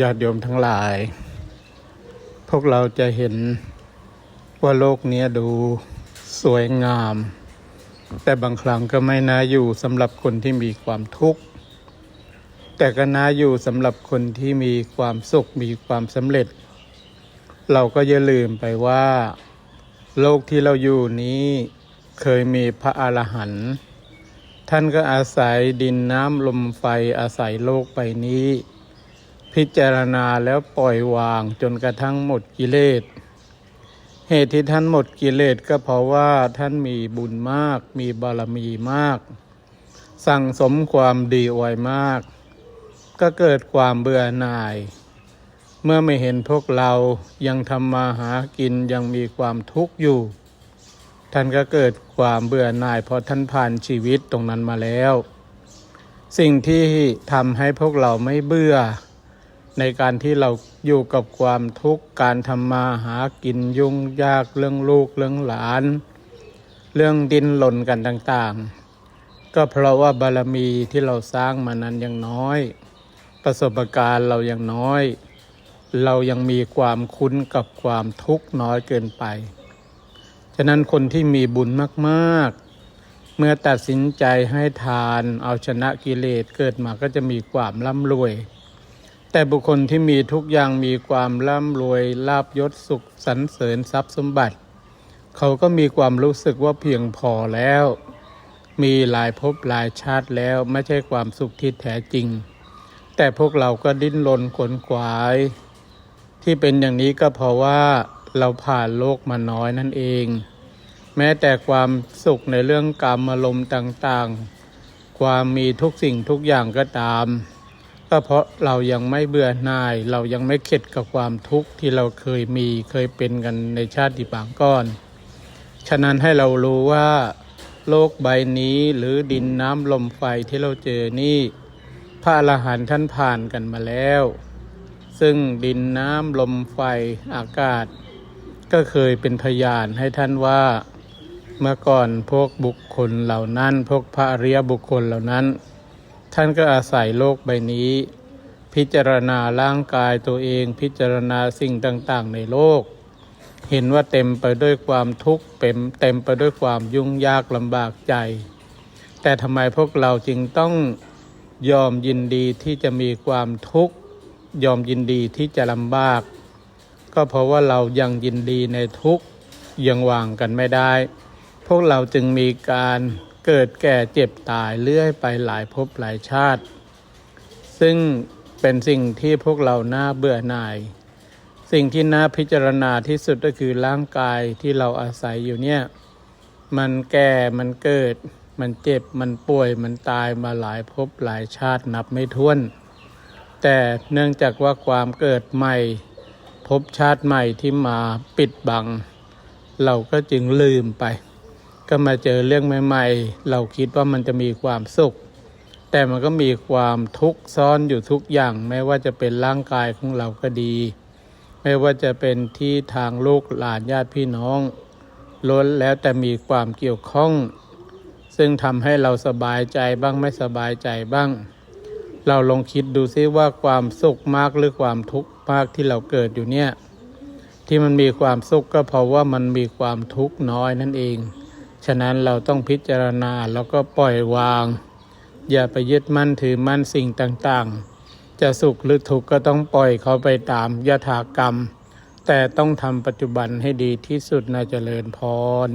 ญาติโยมทั้งหลาย พวกเราจะเห็นว่าโลกนี้ดูสวยงาม แต่บางครั้งก็ไม่น่าอยู่สำหรับคนที่มีความทุกข์ แต่ก็น่าอยู่สำหรับคนที่มีความสุขมีความสำเร็จ เราก็อย่าลืมไปว่า โลกที่เราอยู่นี้เคยมีพระอรหันต์ท่านก็อาศัยดินน้ำลมไฟอาศัยโลกไปนี้ พิจารณาแล้วปล่อยวางจนกระทั่งหมดกิเลส เหตุที่ท่านหมดกิเลสก็เพราะว่าท่านมีบุญมาก มีบารมีมาก สั่งสมความดีไว้มาก ก็เกิดความเบื่อหน่าย เมื่อไม่เห็นพวกเรายังทำมาหากินยังมีความทุกข์อยู่ ท่านก็เกิดความเบื่อหน่ายเพราะท่านผ่านชีวิตตรงนั้นมาแล้ว สิ่งที่ทำให้พวกเราไม่เบื่อ ในการที่เราอยู่กับความทุกข์การทำมาหากินยุ่งยากเรื่องลูกเรื่องหลาน เรื่องดินหล่นกันต่างๆ ก็เพราะว่าบารมีที่เราสร้างมานั้นยังน้อย ประสบการณ์เรายังน้อย เรายังมีความคุ้นกับความทุกข์น้อยเกินไป ฉะนั้นคนที่มีบุญมากๆ เมื่อตัดสินใจให้ทานเอาชนะกิเลสเกิดมาก็จะมีความร่ำรวย แต่บุคคลที่มีทุกอย่างมีความร่ำรวยลาบยศสุขสรรเสริญทรัพย์สมบัติ เขาก็มีความรู้สึกว่าเพียงพอแล้ว มีหลายภพหลายชาติแล้วไม่ใช่ความสุขที่แท้จริง แต่พวกเราก็ดิ้นรนขนขวาย ที่เป็นอย่างนี้ก็เพราะว่าเราผ่านโลกมาน้อยนั่นเอง แม้แต่ความสุขในเรื่องกรรมอารมณ์ต่างๆ ความมีทุกสิ่งทุกอย่างก็ตาม ก็เพราะเรายังไม่เบื่อหน่าย เรายังไม่เข็ดกับความทุกข์ที่เราเคยมีเคยเป็นกันในชาติปางก่อน ฉะนั้นให้เรารู้ว่าโลกใบนี้หรือดินน้ำลมไฟที่เราเจอนี่ พระอรหันต์ท่านผ่านกันมาแล้ว ซึ่งดินน้ำลมไฟอากาศ ก็เคยเป็นพยานให้ท่านว่าเมื่อก่อนพวกบุคคลเหล่านั้น พวกพระอริยบุคคลเหล่านั้น ท่านก็อาศัยโลกใบนี้ พิจารณาร่างกายตัวเองพิจารณาสิ่งต่างๆ ในโลก เห็นว่าเต็มไปด้วยความทุกข์เต็มเต็มไปด้วยความยุ่งยากลำบากใจ แต่ทำไมพวกเราจึงต้องยอมยินดีที่จะมีความทุกข์ยอมยินดีที่จะลำบาก ก็เพราะว่าเรายังยินดีในทุกข์ยังวางกันไม่ได้ พวกเราจึงมีการ เกิดแก่เจ็บตายเลื่อยไปหลายภพหลายชาติ ซึ่งเป็นสิ่งที่พวกเราน่าเบื่อหน่าย สิ่งที่น่าพิจารณาที่สุดก็คือร่างกายที่เราอาศัยอยู่เนี่ย มันแก่มันเกิด มันเจ็บมันป่วยมันตายมาหลายภพหลายชาตินับไม่ถ้วน แต่เนื่องจากว่าความเกิดใหม่ภพชาติใหม่ที่มาปิดบัง เราก็จึงลืมไป ก็มาเจอเรื่องใหม่ ๆ เราคิดว่ามันจะมีความสุข แต่มันก็มีความทุกข์ซ้อนอยู่ทุกอย่าง ไม่ว่าจะเป็นร่างกายของเราก็ดี ไม่ว่าจะเป็นที่ทางลูกหลานญาติพี่น้องล้นแล้วแต่มีความเกี่ยวข้อง ซึ่งทำให้เราสบายใจบ้างไม่สบายใจบ้าง เราลองคิดดูซิว่าความสุขมากหรือความทุกข์มากที่เราเกิดอยู่เนี่ยที่มันมีความสุขก็เพราะว่ามันมีความทุกข์น้อยนั่นเอง ฉะนั้นเราต้องพิจารณาแล้วก็ปล่อยวาง อย่าไปยึดมั่นถือมั่นสิ่งต่างๆ จะสุขหรือทุกข์ก็ต้องปล่อยเขาไปตามยถากรรม แต่ต้องทำปัจจุบันให้ดีที่สุดนะเจริญพร